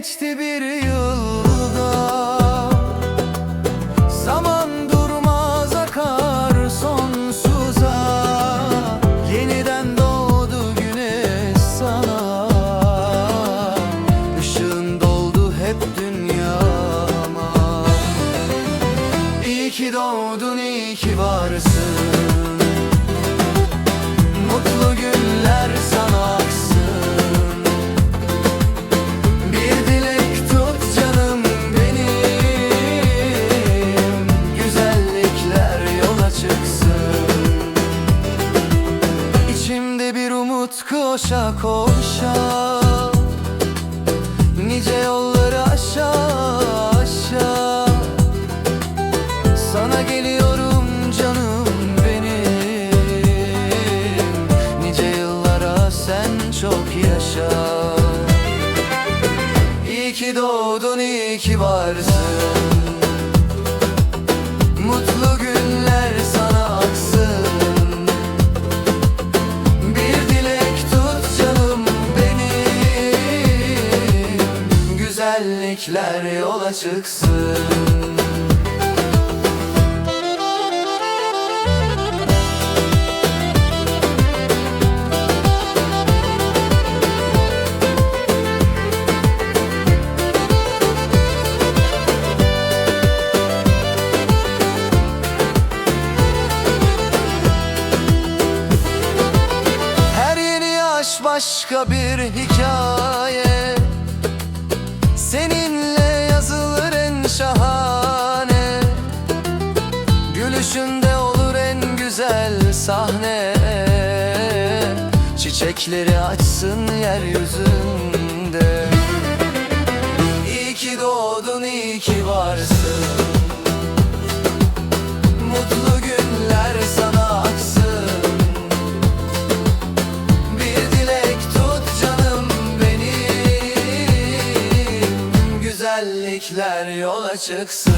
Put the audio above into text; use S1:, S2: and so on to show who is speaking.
S1: geçti bir yılda. Zaman durmaz akar sonsuza. Yeniden doğdu güneş sana. Işığın doldu hep dünyama. İyi ki doğdun iyi ki varsın koşa koşa Nice yolları aşağı aşağı Sana geliyorum canım benim Nice yıllara sen çok yaşa. İyi ki doğdun iyi ki varsın. Mutlu günler Güzellikler yola çıksın. Başka bir hikaye Seninle yazılır en şahane. Gülüşünde olur en güzel sahne. Çiçekleri açsın yeryüzünde Güzellikler yola çıksın